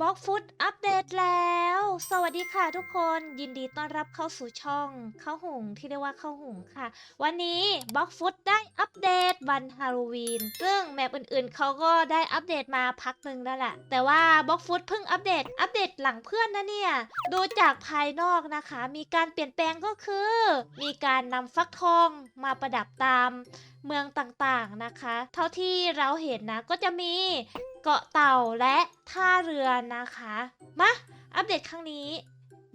บล็อกฟุตอัปเดตแล้ว สวัสดีค่ะทุกคนยินดีต้อนรับเข้าสู่ช่องข้าวหุงที่เรียกว่าข้าวหุงค่ะ วันนี้บล็อกฟุตได้อัปเดตวันฮาโลวีนซึ่งแมปอื่นๆเขาก็ได้อัปเดตมาพักหนึ่งแล้วแหละแต่ว่าบล็อกฟุตเพิ่งอัปเดต อัปเดตหลังเพื่อนนะเนี่ยดูจากภายนอกนะคะ มีการเปลี่ยนแปลงก็คือ มีการนำฟักทองมาประดับตามเมืองต่างๆนะคะ เท่าที่เราเห็นนะก็จะมี เกาะเต่าและท่าเรือนะคะ มาอัปเดตครั้งนี้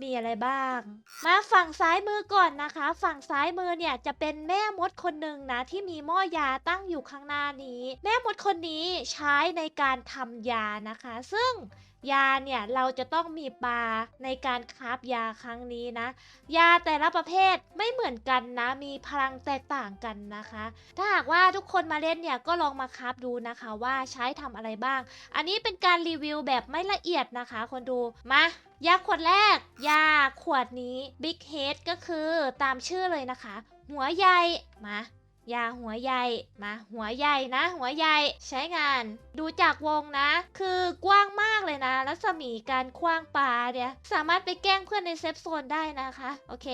มีอะไรบ้าง มาฝั่งซ้ายมือก่อนนะคะ ฝั่งซ้ายมือเนี่ยจะเป็นแม่มดคนหนึ่งนะ ที่มีหม้อยาตั้งอยู่ข้างหน้านี้ แม่มดคนนี้ใช้ในการทำยานะคะ ซึ่งยาเนี่ยเราจะต้องมีปลาในการคราฟยาครั้งนี้นะ ยาแต่ละประเภทไม่เหมือนกันนะ มีพลังแตกต่างกันนะคะ ถ้าหากว่าทุกคนมาเล่นเนี่ยก็ลองมาคราฟดูนะคะว่าใช้ทำอะไรบ้าง อันนี้เป็นการรีวิวแบบไม่ละเอียดนะคะ คนดูมายาขวดแรก ยาขวดนี้ Big Head ก็คือตามชื่อเลยนะคะ หัวใหญ่มา ยาหัวใหญ่มาหัวใหญ่นะ หัวใหญ่ใช้งาน ดูจากวงนะ คือกว้างมากเลยนะรัศมีการคว้างปลาเนี่ยสามารถไปแกล้งเพื่อนในเซฟโซนได้นะคะ โอเค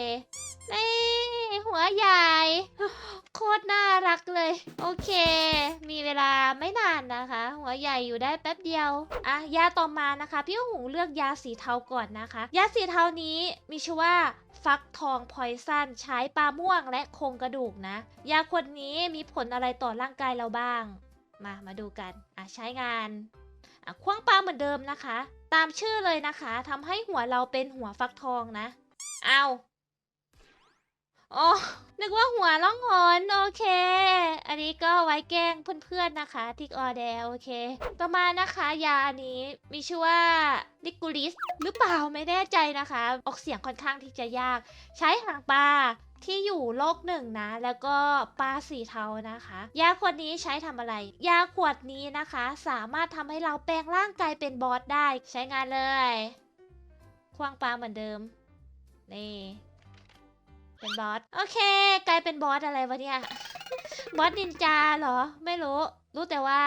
นี่หัวใหญ่ โคตรน่ารักเลย โอเค มีเวลาไม่นานนะคะ หัวใหญ่อยู่ได้แป๊บเดียวอะยาต่อมานะคะ พี่หงเลือกยาสีเทาก่อนนะคะ ยาสีเทานี้มีชื่อว่า ฟักทองพอยซันใช้ปลาม่วงและโครงกระดูกนะ ยาขวดนี้มีผลอะไรต่อร่างกายเราบ้าง มามาดูกันอะใช้งานอะคว้างปลาเหมือนเดิมนะคะ ตามชื่อเลยนะคะทำให้หัวเราเป็นหัวฟักทองนะ เอา อ๋อ นึกว่าหัวล่องหนโอเค อันนี้ก็ไว้แกล้งเพื่อนๆนะคะ ทิกออเดโอเค ต่อมานะคะยาอันนี้มีชื่อว่าลิกูลิสหรือเปล่าไม่แน่ใจนะคะ ออกเสียงค่อนข้างที่จะยาก ใช้หางปลาที่อยู่โลกหนึ่งนะ แล้วก็ปลาสีเทานะคะ ยาขวดนี้ใช้ทำอะไร ยาขวดนี้นะคะ สามารถทำให้เราแปลงร่างกายเป็นบอสได้ใช้งานเลย ควางปลาเหมือนเดิม นี่ เป็นบอส โอเค กลายเป็นบอสอะไรวะเนี่ย บอสนินจาเหรอ ไม่รู้ รู้แต่ว่า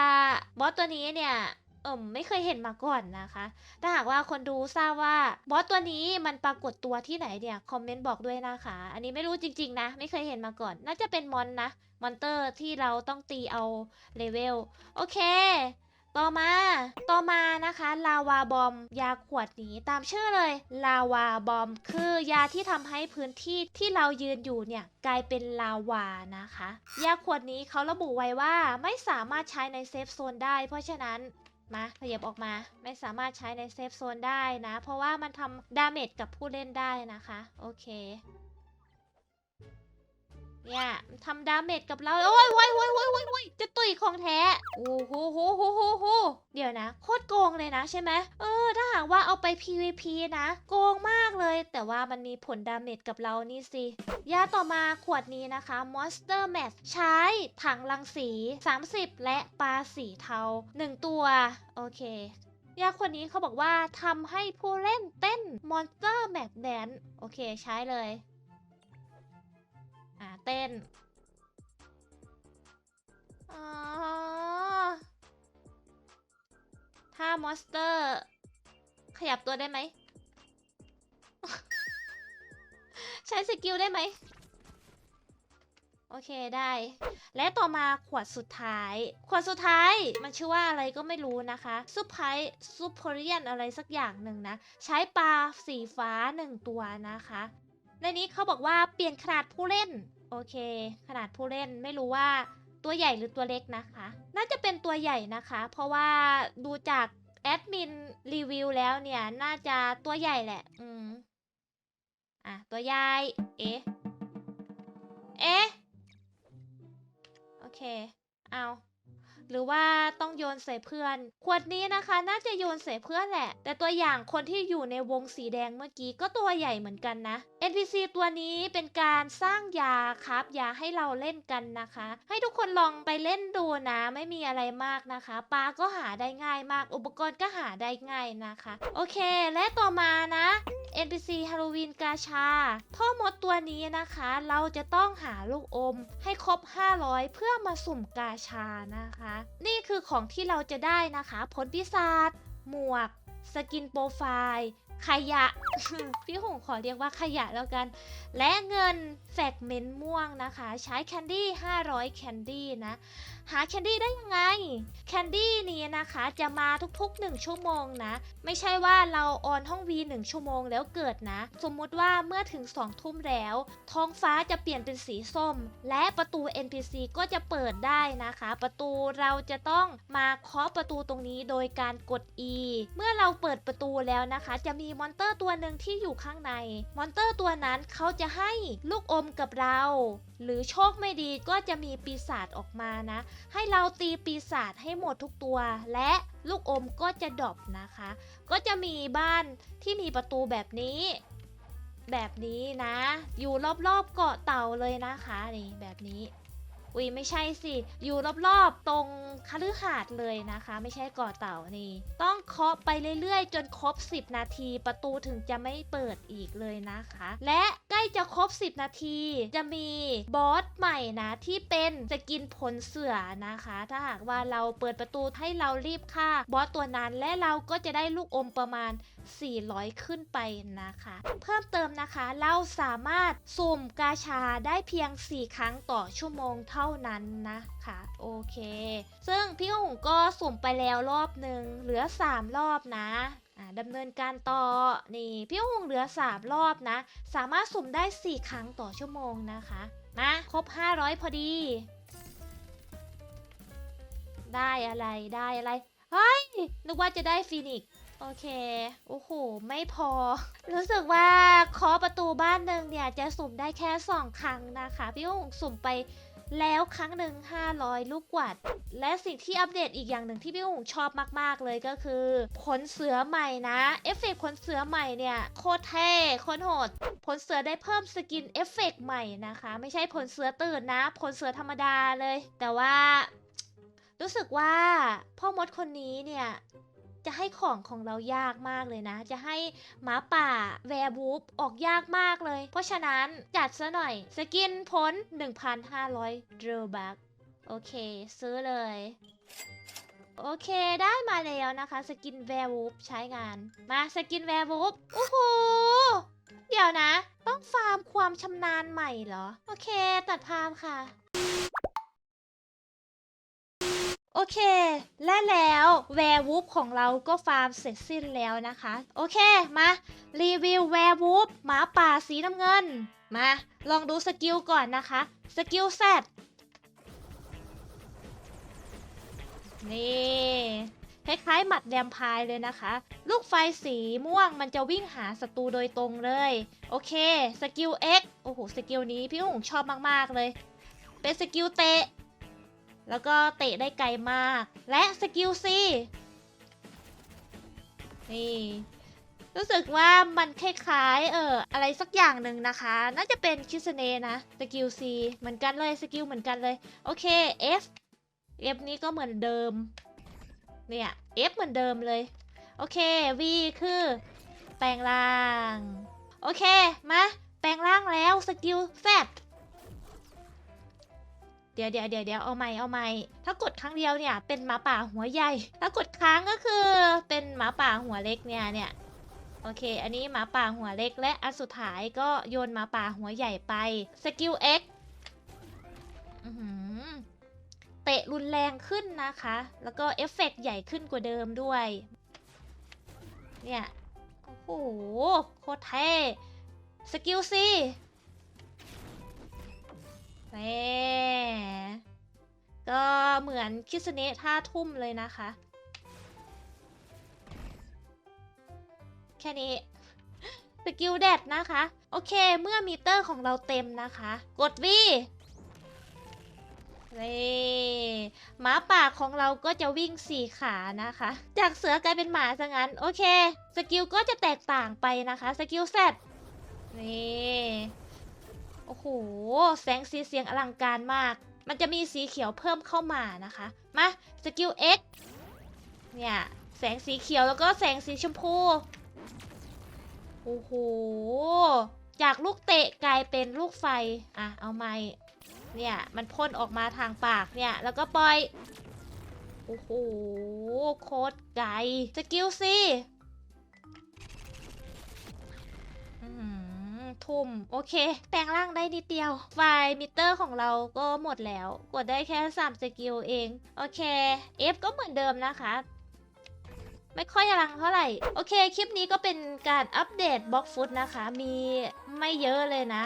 บอสตัวนี้เนี่ยเอิมไม่เคยเห็นมาก่อนนะคะ ถ้าหากว่าคนดูทราบว่าบอสตัวนี้มันปรากฏตัวที่ไหนเนี่ยคอมเมนต์บอกด้วยนะคะ อันนี้ไม่รู้จริง ๆ นะ ไม่เคยเห็นมาก่อน น่าจะเป็นมอนนะ มอนเตอร์ที่เราต้องตีเอาเลเวล โอเค ต่อมา ต่อมานะคะ ลาวาบอม ยาขวดนี้ตามชื่อเลย ลาวาบอม คือยาที่ทำให้พื้นที่ที่เรายืนอยู่เนี่ยกลายเป็นลาวานะคะ ยาขวดนี้เขาระบุไว้ว่าไม่สามารถใช้ในเซฟโซนได้ เพราะฉะนั้นมาขยับออกมาไม่สามารถใช้ในเซฟโซนได้นะ เพราะว่ามันทำดาเมจกับผู้เล่นได้นะคะ โอเค เนี่ยทำดาเมจกับเรา โอ้ยโอ้ยโอ้ยโอ้ยโอ้ยโอ้ยจะตุยของแท้ โอ้โหโหโหโหโหเดี๋ยวนะ โคตรโกงเลยนะใช่ไหมเออ ถ้าหากว่าเอาไป PVP นะ โกงมากเลย แต่ว่ามันมีผลดาเมจกับเรานี่สิ ยาต่อมาขวดนี้นะคะ Monster Max ใช้ถังรังสี 30 และปลาสีเทา 1 ตัว โอเคยาขวดนี้เขาบอกว่าทำให้ผู้เล่นเต้น Monster Max Dance โอเคใช้เลย อ่าเต้นอ๋อถ้ามอนสเตอร์ ขยับตัวได้ไหม ใช้สกิลได้ไหม โอเคได้ และต่อมาขวดสุดท้าย ขวดสุดท้ายมันชื่อว่าอะไรก็ไม่รู้นะคะ ซุปไพซุปโพเรียนอะไรสักอย่างหนึ่งนะ ใช้ปลาสีฟ้าหนึ่งตัวนะคะ ในนี้เขาบอกว่าเปลี่ยนขนาดผู้เล่น โอเค ขนาดผู้เล่นไม่รู้ว่าตัวใหญ่หรือตัวเล็กนะคะ น่าจะเป็นตัวใหญ่นะคะ เพราะว่าดูจากแอดมินรีวิวแล้วเนี่ยน่าจะตัวใหญ่แหละ อืม อะ ตัวใหญ่ เอ๊ะ เอ๊ะ โอเค เอา หรือว่าต้องโยนใส่เพื่อน ขวดนี้นะคะ น่าจะโยนใส่เพื่อนแหละ แต่ตัวอย่างคนที่อยู่ในวงสีแดงเมื่อกี้ก็ตัวใหญ่เหมือนกันนะ NPC ตัวนี้เป็นการสร้างยาครับยาให้เราเล่นกันนะคะ ให้ทุกคนลองไปเล่นดูนะ ไม่มีอะไรมากนะคะปลาก็หาได้ง่ายมาก อุปกรณ์ก็หาได้ง่ายนะคะ โอเค และต่อมานะ NPC ฮาโลวีนกาชา พ่อมดตัวนี้นะคะ เราจะต้องหาลูกอมให้ครบ 500 เพื่อมาสุ่มกาชานะคะ นี่คือของที่เราจะได้นะคะ ผลพิศาจหมวก สกินโปรไฟล์ ขยะ พี่หงขอเรียกว่าขยะแล้วกัน และเงินแฟกเมนต์ม่วงนะคะ ใช้แคนดี้500แคนดี้นะ หาแคนดี้ได้ยังไง แคนดี้นี้นะคะจะมาทุกๆ 1 ชั่วโมงนะ ไม่ใช่ว่าเราออนห้อง V 1ชั่วโมงแล้วเกิดนะ สมมุติว่าเมื่อถึง 2 ทุ่มแล้ว ท้องฟ้าจะเปลี่ยนเป็นสีส้ม และประตู NPC ก็จะเปิดได้นะคะ ประตูเราจะต้องมาเคาะประตูตรงนี้โดยการกด E เมื่อเราเปิดประตูแล้วนะคะ จะมีมอนเตอร์ตัวหนึ่งที่อยู่ข้างใน มอนเตอร์ตัวนั้นเขาจะให้ลูกอมกับเรา หรือโชคไม่ดีก็จะมีปีศาจออกมานะ ให้เราตีปีศาจให้หมดทุกตัว และลูกอมก็จะดรอปนะคะ ก็จะมีบ้านที่มีประตูแบบนี้ แบบนี้นะ อยู่รอบๆเกาะเต่าเลยนะคะนี่แบบนี้ อุ้ยไม่ใช่สิ อยู่รอบๆ ตรงคฤหาสน์เลยนะคะ ไม่ใช่ก่อเต่านี่ ต้องเคาะไปเรื่อยๆ จนครบ 10 นาทีประตูถึงจะไม่เปิดอีกเลยนะคะ และ ล้จะครบ 10 นาที จะมีบอสใหม่นะที่เป็นสกินผลเสือนะคะ ถ้าหากว่าเราเปิดประตูให้เรารีบฆ่าบอสตัวนั้นและเราก็จะได้ลูกอมประมาณ 400 ขึ้นไปนะคะ เพิ่มเติมนะคะเราสามารถสุ่มกาชาได้เพียง 4 ครั้งต่อชั่วโมงเท่านั้นนะคะโอเค ซึ่งพี่หงก็สุ่มไปแล้วรอบหนึ่งเหลือ 3 รอบนะ ดำเนินการต่อ นี่พี่หงเหลือ 3 รอบนะ สามารถสุ่มได้ 4 ครั้งต่อชั่วโมงนะคะ มาครบ 500 พอดี ได้อะไรได้อะไร เฮ้ย นึกว่าจะได้ฟีนิกซ์โอเค โอ้โห ไม่พอ รู้สึกว่าเคาะประตูบ้านหนึ่งเนี่ย จะสุ่มได้แค่ 2 ครั้งนะคะ พี่หงสุ่มไป แล้วครั้งหนึ่ง500 ลูกกวาดและสิ่งที่อัปเดตอีกอย่างหนึ่งที่พี่หงชอบมาก ๆ เลยก็คือขนเสือใหม่นะเอฟเฟกต์ขนเสือใหม่เนี่ยโคตรเท่โคตรโหดผลเสือได้เพิ่มสกินเอฟเฟกใหม่นะคะ ไม่ใช่ผลเสือตื่นนะผลเสือธรรมดาเลย แต่ว่ารู้สึกว่าพ่อมดคนนี้เนี่ย จะให้ของของเรายากมากเลยนะ จะให้หมาป่าแวร์บูฟออกยากมากเลย เพราะฉะนั้นจัดซะหน่อย สกินผล1,500เดรบักโอเค ซื้อเลย โอเคได้มาแล้วนะคะ สกินแวร์วูฟใช้งาน มาสกินแวร์วูฟโอ้โหเดี๋ยวนะ ต้องฟาร์มความชำนาญใหม่เหรอ โอเค ตัดภาพค่ะ โอเค และแล้วแวร์วูฟของเราก็ฟาร์มเสร็จสิ้นแล้วนะคะ โอเค มา รีวิวแวร์วูฟหมาป่าสีน้ำเงิน มา ลองดูสกิลก่อนนะคะ สกิลแซดนี่คล้ายๆหมัดแดมพายเลยนะคะ ลูกไฟสีม่วงมันจะวิ่งหาศัตรูโดยตรงเลย โอเค สกิล X โอ้โห สกิลนี้พี่หงชอบมากๆเลย เป็นสกิลเตะ แล้วก็เตะได้ไกลมาก และสกิล C นี่รู้สึกว่ามันคล้ายๆเอออะไรสักอย่างหนึ่งนะคะ น่าจะเป็นคิสเนนะสกิล C เหมือนกันเลยสกิลเหมือนกันเลย โอเค F F นี้ก็เหมือนเดิม เนี่ย F เหมือนเดิมเลย โอเค V คือ แปลงร่าง โอเค มา แปลงร่างแล้วสกิล Z เดี๋ยวเดี๋ยวเดี๋ยวเดี๋ยวเอาใหม่เอาใหม่ถ้ากดครั้งเดียวเนี่ยเป็นหมาป่าหัวใหญ่ ถ้ากดค้างก็คือเป็นหมาป่าหัวเล็กเนี่ยเนี่ยโอเค อันนี้หมาป่าหัวเล็ก และอันสุดท้ายก็โยนหมาป่าหัวใหญ่ไปสกิล X อื้อหือเตะรุนแรงขึ้นนะคะ แล้วก็เอฟเฟกต์ใหญ่ขึ้นกว่าเดิมด้วย เนี่ย โอ้โห โคตรเท่สกิลซี แหมก็เหมือนคิสเนะท่าทุ่มเลยนะคะ แค่นี้สกิลแดดนะคะ โอเคเมื่อมิเตอร์ของเราเต็มนะคะ กดวีนี่หมาป่าของเราก็จะวิ่งสี่ขานะคะ จากเสือกลายเป็นหมาซะงั้น โอเค สกิลก็จะแตกต่างไปนะคะ สกิลแซดนี่ โอ้โห แสงสีเสียงอลังการมาก มันจะมีสีเขียวเพิ่มเข้ามานะคะ มาสกิล X เนี่ย แสงสีเขียวแล้วก็แสงสีชมพู โอ้โห จากลูกเตะกลายเป็นลูกไฟ อะ เอาไม้เนี่ย มันพ่นออกมาทางปากเนี่ย แล้วก็ปล่อย โอ้โห โคตรไกล สกิลซี ทุ่ม โอเค แปลงร่างได้นิดเดียว ไฟมิเตอร์ของเราก็หมดแล้ว กดได้แค่ 3 สกิลเอง โอเค F ก็เหมือนเดิมนะคะไม่ค่อยอลังเท่าไหร่ โอเค คลิปนี้ก็เป็นการอัปเดตบล็อกฟุตนะคะ มีไม่เยอะเลยนะ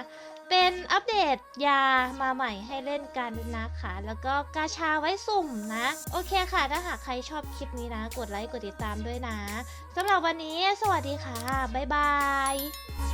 เป็นอัปเดตยามาใหม่ให้เล่นกันนะคะ แล้วก็กาชาไว้สุ่มนะ โอเคค่ะ ถ้าหากใครชอบคลิปนี้นะ กดไลค์ กดติดตามด้วยนะสำหรับวันนี้ สวัสดีค่ะ บ๊ายบาย